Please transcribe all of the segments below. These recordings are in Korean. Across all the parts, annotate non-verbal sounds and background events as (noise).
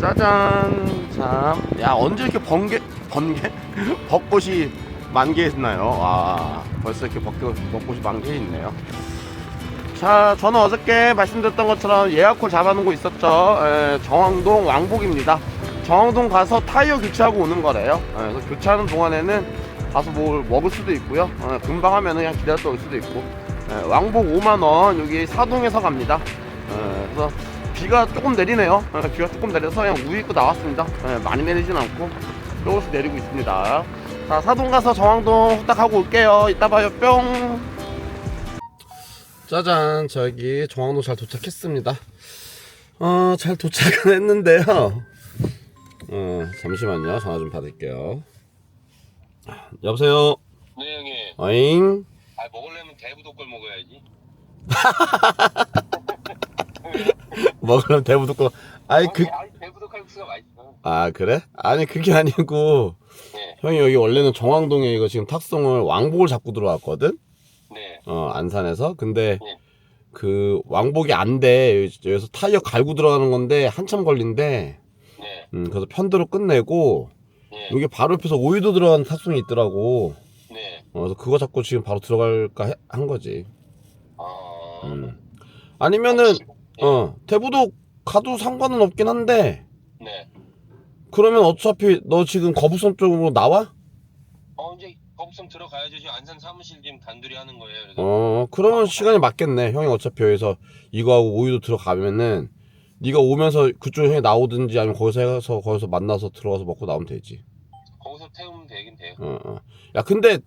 짜잔. 참 야 언제 이렇게 번개 번개? (laughs) 벚꽃이 만개했나요? 와 벌써 이렇게 벚꽃, 벚꽃이 만개 있네요. 자 저는 어저께 말씀드렸던 것처럼 예약홀 잡아놓은 거 있었죠? 에, 정황동 왕복입니다. 정황동 가서 타이어 교체하고 오는 거래요. 에, 그래서 교체하는 동안에는 가서 뭘 먹을 수도 있고요. 에, 금방 하면은 그냥 기다렸다 올 수도 있고. 에, 왕복 5만 원 여기 사동에서 갑니다. 에, 그래서 비가 조금 내리네요. 에, 비가 조금 내려서 그냥 우유 입고 나왔습니다. 에, 많이 내리진 않고 조금씩 내리고 있습니다. 자 사동 가서 정황동 후딱 하고 올게요. 이따 봐요. 뿅. 짜잔. 저기 정황도 잘 도착했습니다. 어 잘 도착은 했는데요. 어 잠시만요. 전화 좀 받을게요. 여보세요? 네 형님. 어잉? 아 먹으려면 대부도걸 먹어야지 (laughs) 먹으면 대부도 거 아이 그아 대부도 칼국수가 맛있어 아 그래? 아니 그게 아니고 네. 형이 여기 원래는 정황동에 이거 지금 탁송을 왕복을 잡고 들어왔거든? 네. 어 안산에서? 근데 네. 그 왕복이 안 돼. 여기서 타이어 갈고 들어가는 건데 한참 걸린대. 네, 음 그래서 편도로 끝내고 네, 여기 바로 옆에서 오이도 들어간 탁송이 있더라고. 네. 어, 그래서 그거 잡고 지금 바로 들어갈까 해- 한 거지. 아, 음. 아니면은 어 대부도 가도 상관은 없긴 한데 네. 그러면 어차피 너 지금 거북선 쪽으로 나와? 어 이제 거북선 들어가야죠. 지금 안산 사무실 지금 단둘이 하는 거예요. 그래서 어 그러면 시간이 맞겠네 형이 어차피 여기서 이거하고 오이도 들어가면은 네가 오면서 그쪽에 형이 나오든지 아니면 거기서 해서 거기서 만나서 들어가서 먹고 나오면 되지 거기서 태우면 되긴 돼요. 어, 어. 야 근데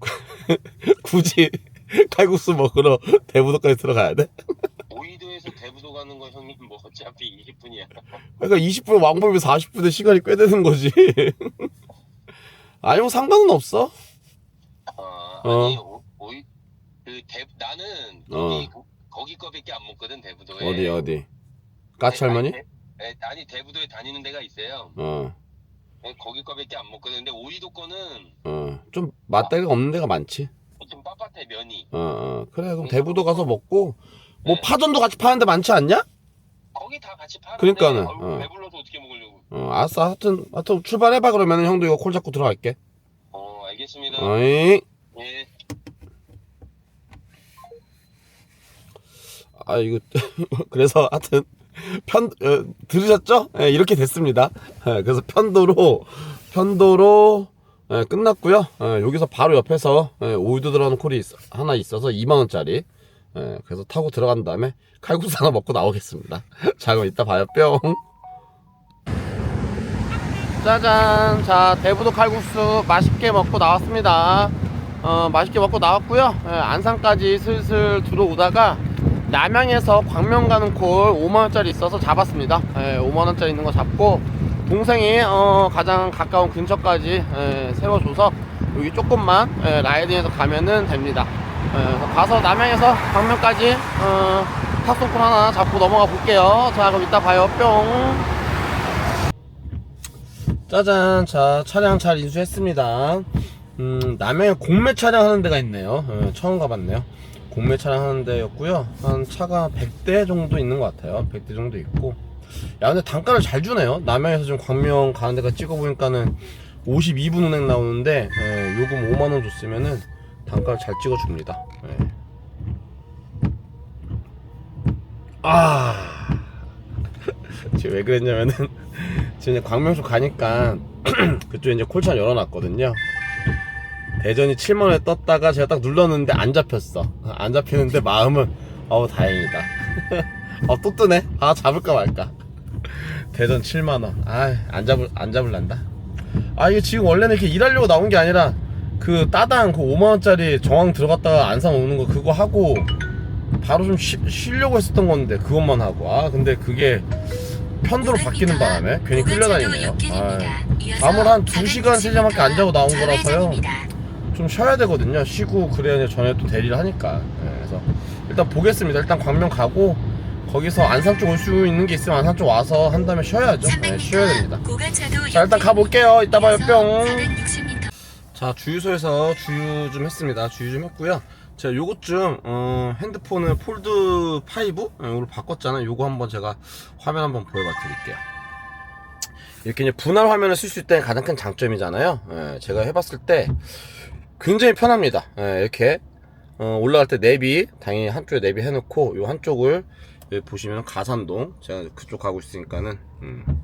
(laughs) 굳이 (laughs) 칼국수 먹으러 대부도까지 들어가야 돼? (laughs) 오이도에서 대부도 가는 거 형님 뭐 어차피 20분이야. 그러니까 20분 왕복이면 40분에 시간이 꽤 되는 거지 (laughs) 아니 뭐 상관은 없어 아, 어. 아니 오, 오이 그 대, 나는 거기 거기 거밖에 안 먹거든 대부도에. 어디 어디 까치 할머니? 아니, 대- 네, 아니 대부도에 다니는 데가 있어요. 어 네, 거기 거밖에 안 먹거든. 근데 오이도 거는 어, 좀 맛대가 없는 데가 많지. 좀 빳빳해 면이. 어, 어. 그래, 그럼 대부도 가서 먹고, 뭐 네. 파전도 같이 파는 데 많지 않냐? 거기 다 같이 파는데 그러니까는, 아유, 어. 배불러서 어떻게 먹으려고. 어, 알았어. 하여튼, 하여튼 출발해봐, 그러면 형도 이거 콜 잡고 들어갈게. 어 알겠습니다. 어이. 예. 아, 이거, (laughs) 그래서 하여튼, 편, 어, 들으셨죠? 예, 이렇게 됐습니다. 예, 그래서 편도로, 편도로, 예, 끝났고요 예, 여기서 바로 옆에서, 예, 오이도 들어가는 콜이 있- 하나 있어서 2만원짜리. 예, 그래서 타고 들어간 다음에 칼국수 하나 먹고 나오겠습니다. (laughs) 자, 그럼 이따 봐요. 뿅. 짜잔. 자, 대부도 칼국수 맛있게 먹고 나왔습니다. 어, 맛있게 먹고 나왔고요. 예, 안산까지 슬슬 들어오다가 남양에서 광명 가는 콜 5만원짜리 있어서 잡았습니다. 예, 5만원짜리 있는 거 잡고 동생이 어, 가장 가까운 근처까지 예, 세워줘서 여기 조금만 예, 라이딩해서 가면은 됩니다. 예, 가서 남양에서 광명까지 어, 탑송콜 하나 잡고 넘어가 볼게요. 자, 그럼 이따 봐요. 뿅. 짜잔. 자 차량 잘 인수했습니다. 음 남양에 공매 차량 하는 데가 있네요. 어, 처음 가봤네요. 공매 차량 하는 데였고요. 한 차가 100대 정도 있는 것 같아요. 100대 정도 있고. 야 근데 단가를 잘 주네요. 남양에서 지금 광명 가는 데가 찍어보니까는 52분 운행 나오는데 예, 요금 5만원 줬으면은 단가를 잘 찍어줍니다 예. 아 (laughs) 지금 왜 그랬냐면은 (laughs) 지금 광명시 가니까 (clears throat) 그쪽에 이제 콜찬 열어놨거든요. 대전이 7만 원에 떴다가 제가 딱 눌렀는데 안 잡혔어. 안 잡히는데 마음은 어우 다행이다. (laughs) 어또 뜨네. 아 잡을까 말까. 대전 7만 원. 아안 잡을 안 잡을란다. 아 이게 지금 원래는 이렇게 일하려고 나온 게 아니라 그 따당 그 5만원짜리 정황 들어갔다가 안산 오는 거 그거 하고 바로 좀 쉬, 쉬려고 했었던 건데 그것만 하고 아 근데 그게 편도로 바뀌는 바람에 괜히 끌려다니네요. 아, 잠을 한 2시간 3시간밖에 안 자고 나온 거라서요. 좀 쉬어야 되거든요. 쉬고 그래야 전에 또 대리를 하니까. 예, 그래서 일단 보겠습니다. 일단 광명 가고 거기서 안산 쪽 올 수 있는 게 있으면 안산 쪽 와서 한 다음에 쉬어야죠. 예, 쉬어야 됩니다. 자 일단 가볼게요. 이따 봐요. 뿅. 자 주유소에서 주유 좀 했습니다. 주유 좀 했고요. 제가 요것 좀 어, 핸드폰을 폴드 5 예, 바꿨잖아요. 요거 한번 제가 화면 한번 보여봐 드릴게요. 이렇게 이제 분할 화면을 쓸 수 있다는 가장 큰 장점이잖아요. 예, 제가 해봤을 때 굉장히 편합니다. 예, 이렇게 어, 올라갈 때 내비 당연히 한쪽에 내비 해놓고 요 한쪽을 보시면 가산동 제가 그쪽 가고 있으니까는 음,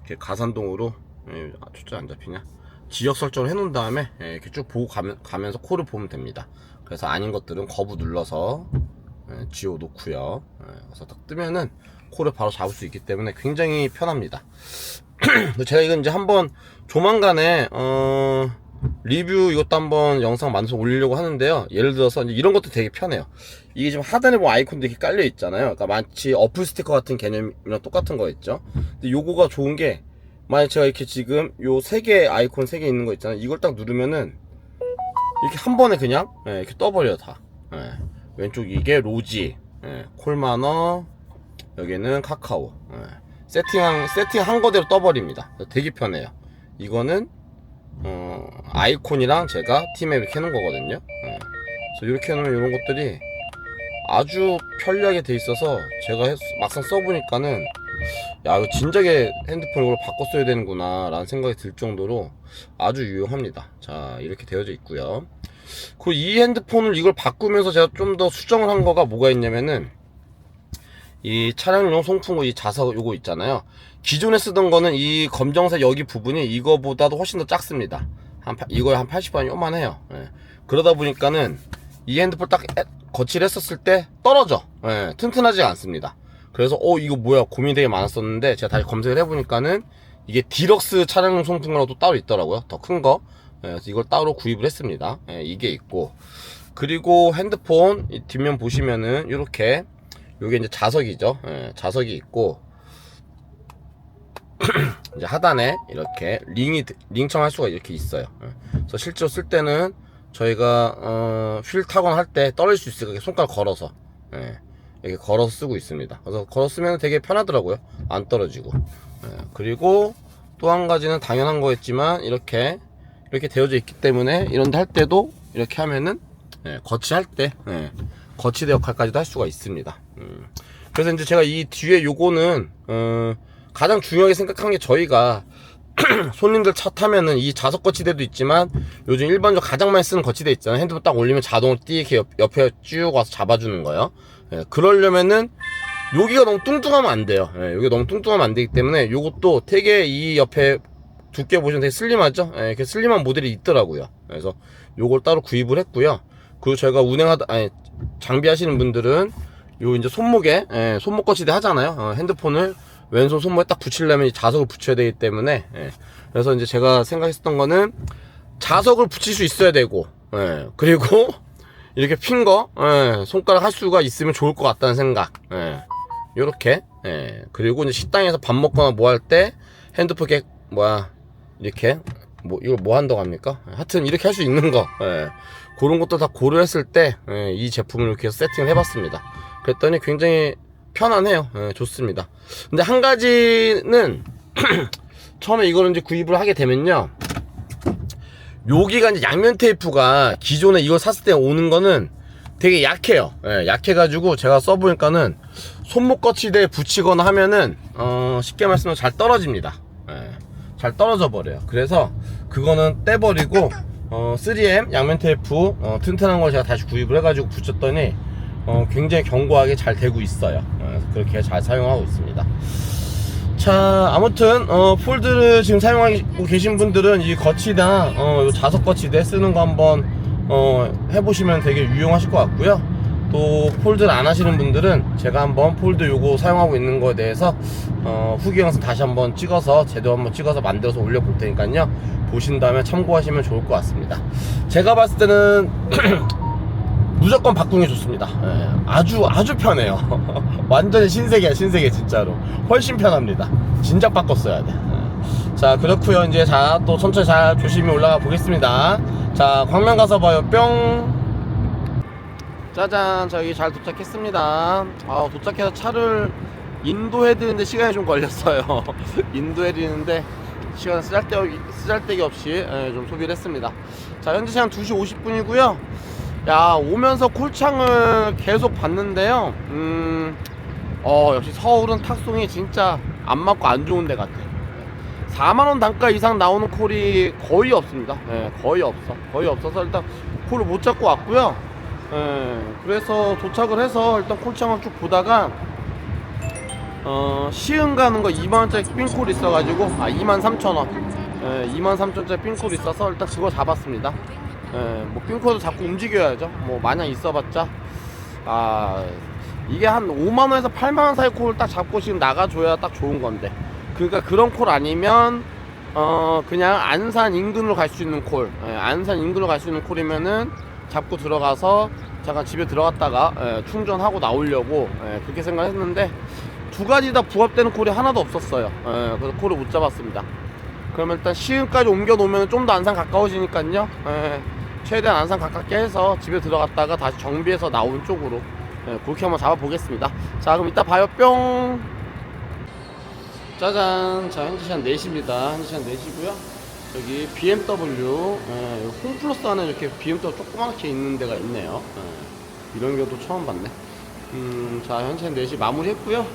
이렇게 가산동으로 예, 아, 초점 안 잡히냐 지역 설정을 해놓은 다음에 예, 이렇게 쭉 보고 가면, 가면 서 코를 보면 됩니다. 그래서 아닌 것들은 거부 눌러서 예, 지워 놓고요. 예, 그래서 딱 뜨면은 코를 바로 잡을 수 있기 때문에 굉장히 편합니다. (clears throat) 제가 이건 이제 한번 조만간에 어, 리뷰 이것도 한번 영상 만들어서 올리려고 하는데요. 예를 들어서 이런 것도 되게 편해요. 이게 지금 하단에 보면 아이콘도 이렇게 깔려 있잖아요. 그러니까 마치 어플 스티커 같은 개념이랑 똑같은 거 있죠. 근데 요거가 좋은 게 만약 제가 이렇게 지금 요 세 개 아이콘 세 개 있는 거 있잖아요. 이걸 딱 누르면은 이렇게 한 번에 그냥 예, 이렇게 떠버려 다. 예. 왼쪽 이게 로지, 예, 콜마너, 여기는 카카오. 예. 세팅한 세팅한 거대로 떠버립니다. 되게 편해요. 이거는 어, 아이콘이랑 제가 팀앱 이렇게 해놓은 거거든요. 예. 그래서 이렇게 해놓으면 이런 것들이 아주 편리하게 돼 있어서 제가 했- 막상 써보니까는 야 이거 진작에 핸드폰 이걸 바꿔 써야 되는구나 라는 생각이 들 정도로 아주 유용합니다. 자 이렇게 되어져 있고요. 그리고 이 핸드폰을 이걸 바꾸면서 제가 좀 더 수정을 한 거가 뭐가 있냐면은 이 차량용 송풍구 이 자석 요거 있잖아요. 기존에 쓰던 거는 이 검정색 여기 부분이 이거보다도 훨씬 더 작습니다. 한 파- 이거에 한 80번이 요만해요. 예. 그러다 보니까는 이 핸드폰 딱 에- 거치를 했었을 때 떨어져. 예, 튼튼하지 않습니다. 그래서 어 이거 뭐야 고민이 되게 많았었는데 제가 다시 검색을 해보니까는 이게 디럭스 송풍구라고 또 따로 있더라고요. 더 큰 거. 예, 이걸 따로 구입을 했습니다. 예, 이게 있고 그리고 핸드폰 이 뒷면 보시면은 이렇게 요게 이제 자석이죠. 예, 자석이 있고 (clears throat) 이제 하단에 이렇게 링이 링청할 수가 이렇게 있어요. 예. 그래서 실제로 쓸 때는 저희가 어, 휠 타건 할 때 떨어질 수 있으니까 손가락 걸어서 예, 이렇게 걸어서 쓰고 있습니다. 그래서 걸어 쓰면 되게 편하더라고요. 안 떨어지고. 예, 그리고 또 한 가지는 당연한 거였지만 이렇게 이렇게 되어져 있기 때문에 이런 데 할 때도 이렇게 하면은 예, 거치할 때 예, 거치대 역할까지도 할 수가 있습니다. 음. 그래서 이제 제가 이 뒤에 요거는 어, 가장 중요하게 생각한 게 저희가 (clears throat) 손님들 차 타면은 이 자석 거치대도 있지만 요즘 일반적으로 가장 많이 쓰는 거치대 있잖아요. 핸드폰 딱 올리면 자동으로 띠게 옆, 옆에 쭉 와서 잡아주는 거예요. 예, 그러려면은 여기가 너무 뚱뚱하면 안 돼요. 예, 여기 너무 뚱뚱하면 안 되기 때문에 요것도 되게 이 옆에 두께 보시면 되게 슬림하죠? 예, 이렇게 슬림한 모델이 있더라고요. 그래서 요걸 따로 구입을 했고요. 그리고 저희가 운행하다, 아니, 장비하시는 분들은 요 이제 손목에, 예, 손목 거치대 하잖아요. 어, 핸드폰을 왼손 손목에 딱 붙이려면 이 자석을 붙여야 되기 때문에, 예. 그래서 이제 제가 생각했던 거는 자석을 붙일 수 있어야 되고, 예. 그리고 (laughs) 이렇게 핀 거, 예, 손가락 할 수가 있으면 좋을 것 같다는 생각, 예. 요렇게, 예. 그리고 이제 식당에서 밥 먹거나 뭐 할 때 핸드폰 이렇게, 뭐야, 이렇게, 뭐, 이걸 뭐 한다고 합니까? 하여튼 이렇게 할 수 있는 거, 예. 그런 것도 다 고려했을 때, 예, 이 제품을 이렇게 세팅을 해봤습니다. 그랬더니 굉장히 편안해요. 예, 좋습니다. 근데 한 가지는, (clears throat) 처음에 이거를 이제 구입을 하게 되면요. 여기가 이제 양면 테이프가 기존에 이걸 샀을 때 오는 거는 되게 약해요. 예, 약해가지고 제가 써보니까는 손목 거치대에 붙이거나 하면은 어, 쉽게 말씀하면 잘 떨어집니다. 예, 잘 떨어져 버려요. 그래서 그거는 떼버리고 어, 3M 양면 테이프 어, 튼튼한 걸 제가 다시 구입을 해가지고 붙였더니 어, 굉장히 견고하게 잘 되고 있어요. 예, 그렇게 잘 사용하고 있습니다. 자 아무튼 어, 폴드를 지금 사용하고 계신 분들은 이 거치대나 어, 요 자석 거치대 쓰는 거 한번 어, 해보시면 되게 유용하실 것 같고요 또 폴드를 안 하시는 분들은 제가 한번 폴드 요거 사용하고 있는 거에 대해서 어, 후기 영상 다시 한번 찍어서 제대로 한번 찍어서 만들어서 올려볼 테니까요 보신 다음에 참고하시면 좋을 것 같습니다 제가 봤을 때는 (clears throat) 무조건 게 좋습니다. 예, 아주 아주 편해요. (laughs) 완전히 신세계야 신세계 진짜로. 훨씬 편합니다. 진작 바꿨어야 돼. 예. 자 그렇고요 이제 자 또 천천히 잘 조심히 올라가 보겠습니다. 자 광명 가서 봐요 뿅. 짜잔 저기 잘 도착했습니다. 아 도착해서 차를 인도해 드는데 시간이 좀 걸렸어요. (laughs) 인도해 드는데 시간 쓰잘데기, 쓰잘데기 없이 예, 좀 소비를 했습니다. 자 현재 시간 2시 50분이고요. 야 오면서 콜창을 계속 봤는데요 음, 어 역시 서울은 탁송이 진짜 안 맞고 안 좋은 데 같아 4만원 단가 이상 나오는 콜이 거의 없습니다. 예, 거의 없어. 거의 없어서 일단 콜을 못 잡고 왔고요. 예, 그래서 도착을 해서 일단 콜창을 쭉 보다가 어, 시흥 가는 거 2만원짜리 冰콜 있어가지고 아 2만 3천원 예, 2만 3천원짜리 冰콜 있어서 일단 그거 잡았습니다 예, 뭐 冰콜도 자꾸 움직여야죠 뭐 마냥 있어봤자 아 이게 한 5만 원에서 8만 원 사이 콜을 딱 잡고 지금 나가줘야 딱 좋은 건데 그러니까 그런 콜 아니면 어 그냥 안산 인근으로 갈 수 있는 콜 예, 안산 인근으로 갈 수 있는 콜이면은 잡고 들어가서 잠깐 집에 들어갔다가 예, 충전하고 나오려고 예, 그렇게 생각했는데 두 가지 다 부합되는 콜이 하나도 없었어요. 예, 그래서 콜을 못 잡았습니다. 그러면 일단 시흥까지 옮겨 놓으면 좀 더 안산 가까워지니까요. 예, 최대한 안산 가깝게 해서 집에 들어갔다가 다시 정비해서 나온 쪽으로 예, 그렇게 한번 잡아보겠습니다. 자, 그럼 이따 봐요. 뿅. 짜잔. 자, 현재 시간 4시입니다. 현재 시간 4시고요. 여기 BMW, 예, 홈플러스 안에 이렇게 BMW 조그맣게 있는 데가 있네요. 예, 이런 경우도 처음 봤네. 음, 자, 현재 4시 마무리 했고요.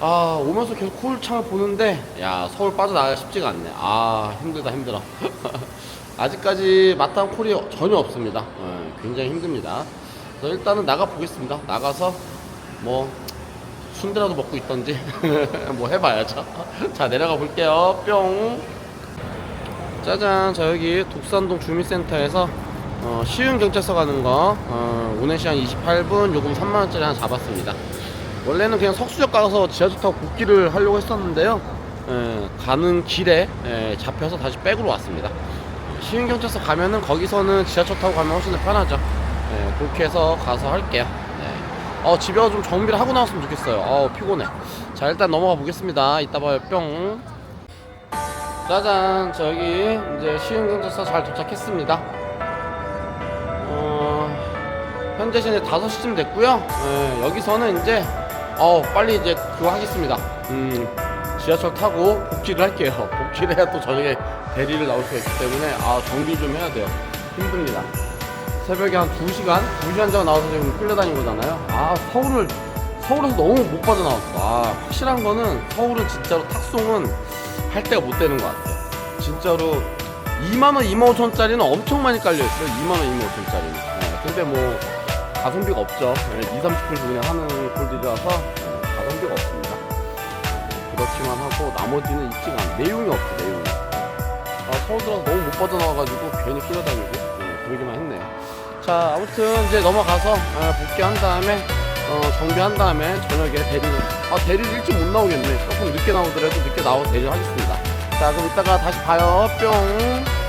아, 오면서 계속 콜창을 보는데, 야, 서울 빠져나가기가 쉽지가 않네. 아, 힘들다, 힘들어. (laughs) 아직까지 마땅한 콜이 전혀 없습니다. 예, 굉장히 힘듭니다. 그래서 일단은 나가 보겠습니다. 나가서, 뭐, 순대라도 먹고 있던지, (laughs) 뭐 해봐야죠. (laughs) 자, 내려가 볼게요. 뿅. 짜잔, 자, 여기 독산동 주민센터에서 어, 시흥 경찰서 가는 거 어, 오늘 시간 28분 요금 3만 원짜리 하나 잡았습니다 원래는 그냥 석수역 가서 지하철 타고 복귀를 하려고 했었는데요 에, 가는 길에 에, 잡혀서 다시 백으로 왔습니다 시흥 경찰서 가면은 거기서는 지하철 타고 가면 훨씬 더 편하죠. 에, 그렇게 해서 가서 할게요. 네. 어, 집에 좀 정비를 하고 나왔으면 좋겠어요. 어 피곤해. 자 일단 넘어가 보겠습니다. 이따 봐요. 뿅. 짜잔. 저기 이제 시흥 경찰서 잘 도착했습니다. 어, 현재 시간에 5시쯤 됐고요. 예, 여기서는 이제 어, 빨리 이제 그거 하겠습니다. 음, 지하철 타고 복귀를 할게요. 해야 또 저녁에 대리를 나올 수가 있기 때문에 아, 정비 좀 해야 돼요. 힘듭니다. 새벽에 한 2시간, 2시간 전에 나와서 지금 끌려다닌 거잖아요. 아, 서울을 서울에서 너무 못 빠져나왔어. 아, 확실한 거는 서울은 진짜로 탁송은 할 데가 못 되는 것 같아요. 진짜로 2만 원, 2만 5천 짜리는 엄청 많이 깔려 있어요. 2만 원, 2만 5천 짜리는. 네, 근데 뭐, 가성비가 없죠. 네, 2, 30분 그냥 하는 콜들이라서 네, 가성비가 없습니다. 그렇지만 하고, 나머지는 있지가 않아. 내용이 없어, 내용이. 아, 서울 들어서 너무 못 빠져나와가지고 괜히 끌어다니고, 네, 그러기만 했네요. 자, 아무튼 이제 넘어가서 아, 복귀한 다음에, 어, 정비한 다음에 저녁에 대리를, 아, 대리를 일찍 못 나오겠네. 조금 늦게 나오더라도 늦게 나와서 대리를 하겠습니다. 자, 그럼 이따가 다시 봐요. 뿅.